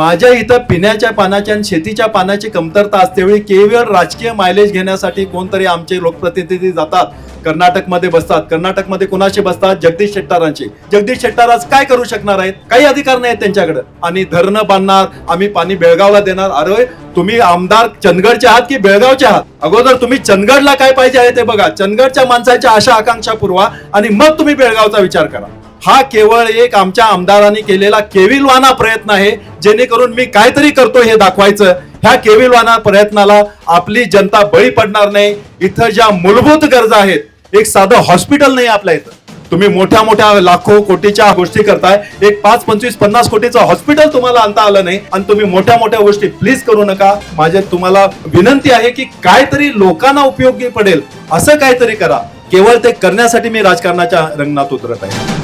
माझ्या इथं पिण्याच्या पाण्याच्या आणि शेतीच्या पाण्याची कमतरता असतेवेळी केवळ राजकीय मायलेज घेण्यासाठी कोणतरी आमचे लोकप्रतिनिधी जातात. कर्नाटकमध्ये बसतात. कर्नाटकमध्ये कुणाशी बसतात? जगदीश शेट्टारांची जगदीश शेट्टार आज काय करू शकणार आहेत? काही अधिकार नाही त्यांच्याकडे. आणि धरणं बांधणार आम्ही पाणी बेळगावला देणार. अरे तुम्ही आमदार चंदगडचे आहात की बेळगावचे आहात? अगोदर तुम्ही चंदगडला काय पाहिजे आहे ते बघा. चंदगडच्या माणसाच्या आशा आकांक्षा पुरवा आणि मग तुम्ही बेळगावचा विचार करा. हा केवळ एक आमच्या आमदारांनी केलेला केविलवाना प्रयत्न आहे जेणेकरून मी काहीतरी करतो हे दाखवायचं. ह्या केविलवाना प्रयत्नाला आपली जनता बळी पडणार नाही. इथं ज्या मूलभूत गरजा आहेत एक साधं हॉस्पिटल नाही आपल्या इथं. तुम्ही मोठ्या मोठ्या लाखो कोटीच्या गोष्टी करताय. एक पाच पंचवीस पन्नास कोटीचं हॉस्पिटल तुम्हाला आणता आलं नाही. आणि तुम्ही मोठ्या मोठ्या गोष्टी प्लीज करू नका. माझे तुम्हाला विनंती आहे की काहीतरी लोकांना उपयोगी पडेल. असं काहीतरी करा. केवळ ते करण्यासाठी मी राजकारणाच्या रंगणात उतरत आहे.